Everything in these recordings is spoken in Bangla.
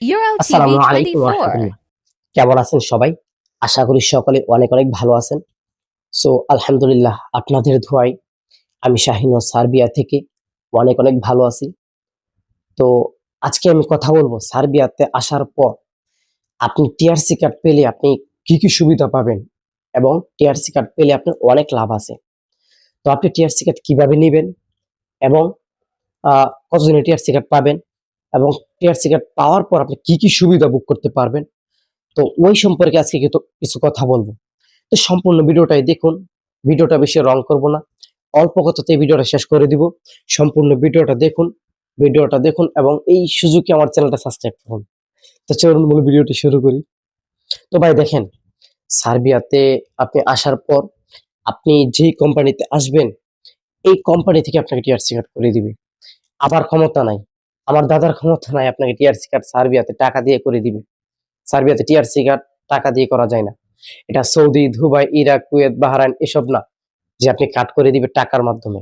আসসালামু আলাইকুম EuroTV24. কেমন আছেন সবাই? আশা করি সকলে অনেক অনেক ভালো আছেন। সো আলহামদুলিল্লাহ আপনাদের ধোয়াই আমি শাহিন ও সার্বিয়া থেকে অনেক অনেক ভালো আছি। তো আজকে আমি কথা বলব সার্বিয়াতে আসার পর আপনি টিআরসি কার্ড পেলে আপনি কি কি সুবিধা পাবেন এবং টিআরসি কার্ড পেলে আপনার অনেক লাভ আছে। তো আপনি টিআরসি কার্ড কীভাবে নেবেন এবং আহ, কতদিনে টিআরসি কার্ড পাবেন এবং টিআরসি কার্ড পাওয়ার পর আপনি কি কি সুবিধা বুক করতে পারবেন? তো ওই সম্পর্কে আজকে কিন্তু কিছু কথা বলব। তো সম্পূর্ণ ভিডিওটাই দেখুন, ভিডিওটা বেশি রং করব না। অল্প কথাতে ভিডিওটা শেষ করে দিব। সম্পূর্ণ ভিডিওটা দেখুন ভিডিওটা দেখুন এবং এই সুযোগে আমার চ্যানেলটা সাবস্ক্রাইব করুন। তো চলুন মূল ভিডিওটি শুরু করি। তো ভাই দেখেন, সার্বিয়াতে আপনি আসার পর আপনি যেই কোম্পানিতে আসবেন, এই কোম্পানি থেকে আপনাকে টিআরসি কার্ড করে দিবে। আবার ক্ষমতা নাই। আমার দাদার ক্ষমতা নাই, আপনাকে টিআরসি কার্ড সার্বিয়াতে টাকা দিয়ে করে দিবে। সার্বিয়াতে টিআরসি কার্ড টাকা দিয়ে করা যায় না। এটা Saudi, Dubai, Iraq, Kuwait, Bahrain এসব না, যে আপনি কাট করে দিবে টাকার মাধ্যমে।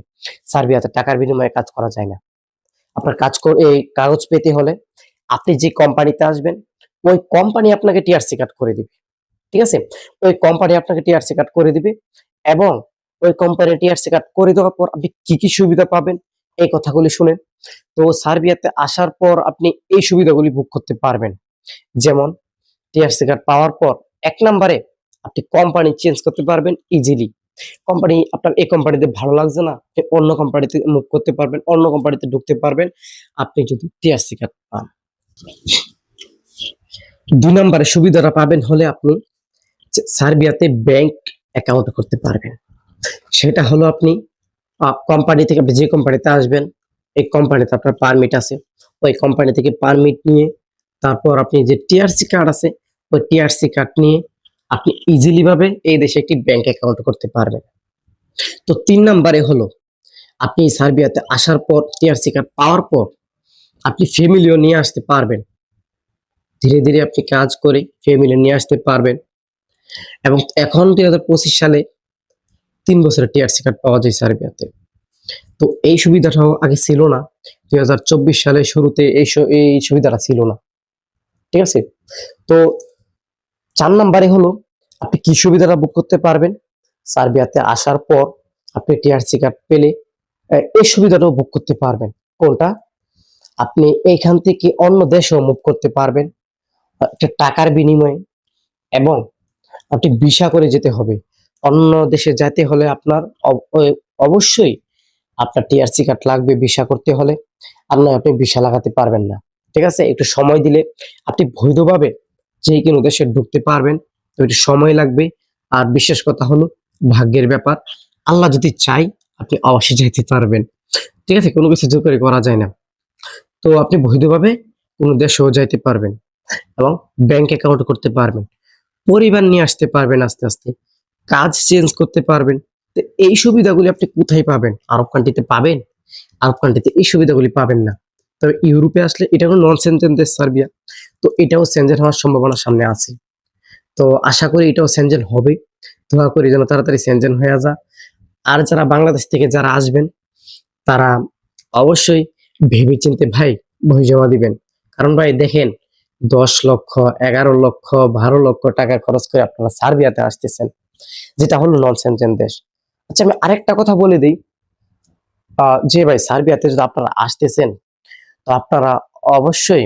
সার্বিয়াতে টাকার বিনিময়ে কাজ করা যায় না। আপনার কাজ এই কাগজ পেতে হলে আপনি যে কোম্পানিতে আসবেন, ওই কোম্পানি আপনাকে টিআরসি কার্ড করে দিবে। ঠিক আছে? ওই কোম্পানি আপনাকে টিআরসি কার্ড করে দিবে এবং ওই কোম্পানি টিআরসি কার্ড করে দেওয়ার পর আপনি কি কি সুবিধা পাবেন? এই কথাগুলি শুনেন। তো সার্বিয়াতে আসার পর আপনি এই সুবিধাগুলি ভোগ করতে পারবেন। যেমন, টিআরসি কার্ড পাওয়ার পর এক নম্বরে আপনি কোম্পানি চেঞ্জ করতে পারবেন ইজিলি কোম্পানি আপনার এই কোম্পানিতে ভালো লাগছে না, আপনি অন্য কোম্পানিতে মুভ করতে পারবেন, অন্য কোম্পানিতে ঢুকতে পারবেন। আপনি যদি টিআরসি কার্ড পান। দুই নম্বরে সুবিধাটা পাবেন হলে আপনি সার্বিয়াতে ব্যাংক অ্যাকাউন্ট করতে পারবেন। সেটা হলো আপনি কোম্পানি থেকে আপনি যে কোম্পানিতে আসবেন, এই কোম্পানিতে আপনার পারমিট আছে। ওই কোম্পানি থেকে পারমিট নিয়ে তারপর আপনি যে টিআরসি কার্ড আছে, ওই টিআরসি কার্ড নিয়ে আপনি ইজিলি ভাবে এই দেশে একটি ব্যাংক অ্যাকাউন্ট করতে পারবেন। তো তিন নম্বরে হলো, আপনি সার্বিয়াতে আসার পর টিআরসি কার্ড পাওয়ার পর আপনি ফ্যামিলিও নিয়ে আসতে পারবেন। ধীরে ধীরে আপনি কাজ করে ফ্যামিলি নিয়ে আসতে পারবেন। এবং এখন দুই হাজার পঁচিশ সালে তিন বছরের টিআরসি কার্ড পাওয়া যায় সার্বিয়াতে। তো এই সুবিধাটাও আগে ছিল না। দুই হাজার চব্বিশ সালের শুরুতে এই এই সুবিধাটা ছিল না। ঠিক আছে? তো চার নাম্বারে হলো, আপনি কি সুবিধাটা বুক করতে পারবেন? সার্বিয়াতে আসার পর আপনি টিআরসি কার্ড পেলে এই সুবিধাটাও বুক করতে পারবেন। কোনটা? আপনি এইখান থেকে অন্য দেশেও মুভ করতে পারবেন। একটা টাকার বিনিময়ে এবং আপনি ভিসা করে যেতে হবে। অন্য দেশে যেতে হলে আপনার অব- অবশ্যই আপনার টিআরসি কার্ড লাগবে, ভিসা করতে হলে। আর নয়, আপনি ভিসা লাগাতে পারবেন না। ঠিক আছে? একটু সময় দিলে আপনি বৈধভাবে যে কোনো দেশে ঢুকতে পারবেন। তো একটু সময় লাগবে। আর বিশেষ কথা হলো, ভাগ্যের ব্যাপার। আল্লাহ যদি চাই আপনি অবশ্যই যাইতে পারবেন। ঠিক আছে? কোনো কিছু জোর করে করা যায় না। তো আপনি বৈধভাবে কোনো দেশেও যাইতে পারবেন এবং ব্যাংক অ্যাকাউন্ট করতে পারবেন। পরিবার নিয়ে আসতে পারবেন আস্তে আস্তে। কাজ চেঞ্জ করতে পারবেন। তো এই সুবিধাগুলি আপনি কোথায় পাবেন? আরব কান্ট্রিতে পাবেন? আরব কান্ট্রিতে এই সুবিধাগুলি পাবেন না। তবে ইউরোপে আসলে এটা কোনো নন সেনজেন দেশ, সার্বিয়া। তো এটাও সেনজেন হওয়ার সম্ভাবনা সামনে আছে। তো আশা করি এটাও সেনজেন হবে। দোয়া করি যেন তাড়াতাড়ি সেনজেন হয়ে যা। আর যারা বাংলাদেশ থেকে যারা আসবেন, তারা অবশ্যই ভেবে চিনতে ভাই বই জমা দিবেন। কারণ ভাই দেখেন, দশ লক্ষ, এগারো লক্ষ, বারো লক্ষ টাকা খরচ করে আপনারা সার্বিয়াতে আসতেছেন। যেটা হলো নন সেনজেন দেশ। আচ্ছা আমি আরেকটা কথা বলে দিই। যে ভাই সার্বিয়াতে যদি আপনারা আসতেছেন তো আপনারা অবশ্যই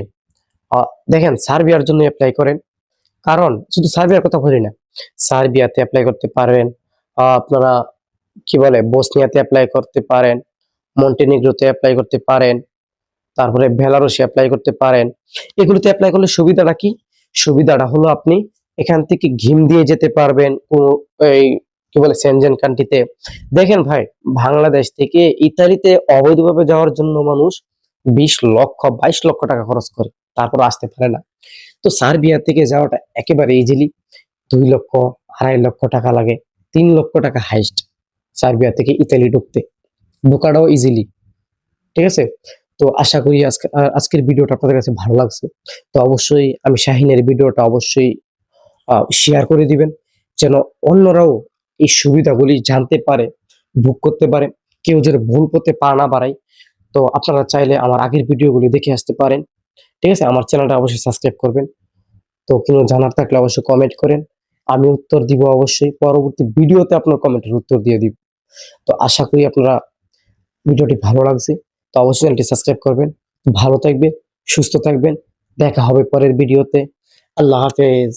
দেখেন সার্বিয়ার জন্য অ্যাপ্লাই করেন। কারণ শুধু সার্বিয়ার কথা বলি না সার্বিয়াতে অ্যাপ্লাই করতে পারবেন আহ, আপনারা কি বলে বসনিয়াতে অ্যাপ্লাই করতে পারেন মন্টেনিগ্রোতে অ্যাপ্লাই করতে পারেন তারপরে বেলারুসে অ্যাপ্লাই করতে পারেন। এগুলোতে অ্যাপ্লাই করলে সুবিধাটা কি? সুবিধাটা হলো আপনি এখান থেকে ঘিম দিয়ে যেতে পারবেন এই কি বলে সেনজেন কান্ট্রিতে দেখেন ভাই, বাংলাদেশ থেকে ইতালিতে অবৈধভাবে যাওয়ার জন্য মানুষ বিশ লক্ষ, বাইশ লক্ষ টাকা খরচ করে। তারপর আসতে পারে না। তো সার্বিয়া থেকে যাওয়াটা একেবারে ইজিলি দুই লক্ষ, আড়াই লক্ষ টাকা লাগে, তিন লক্ষ টাকা হাইস্ট সার্বিয়া থেকে ইতালি ঢুকতে। ঢোকাটাও ইজিলি ঠিক আছে? তো আশা করি আজকে, আজকের ভিডিওটা আপনাদের কাছে ভালো লাগছে। তো অবশ্যই আমি শাহিনের ভিডিওটা অবশ্যই শেয়ার করে দিবেন, যেন অন্যরাও এই সুবিধাগুলি জানতে পারে বুক করতে পারে, কেউ যেন ভুল পথে পা না বাড়ায়, তো আপনারা চাইলে আমার আগের ভিডিওগুলি দেখে আসতে পারেন। ঠিক আছে? আমার চ্যানেলটা অবশ্যই সাবস্ক্রাইব করবেন। তো কোনো জানার থাকলে অবশ্যই কমেন্ট করেন। আমি উত্তর দিব অবশ্যই। পরবর্তী ভিডিওতে আপনার কমেন্টের উত্তর দিয়ে দিব। তো আশা করি আপনারা ভিডিওটি ভালো লাগছে। তো অবশ্যই চ্যানেলটি সাবস্ক্রাইব করবেন। ভালো থাকবেন, সুস্থ থাকবেন। দেখা হবে পরের ভিডিওতে। আল্লাহ হাফেজ।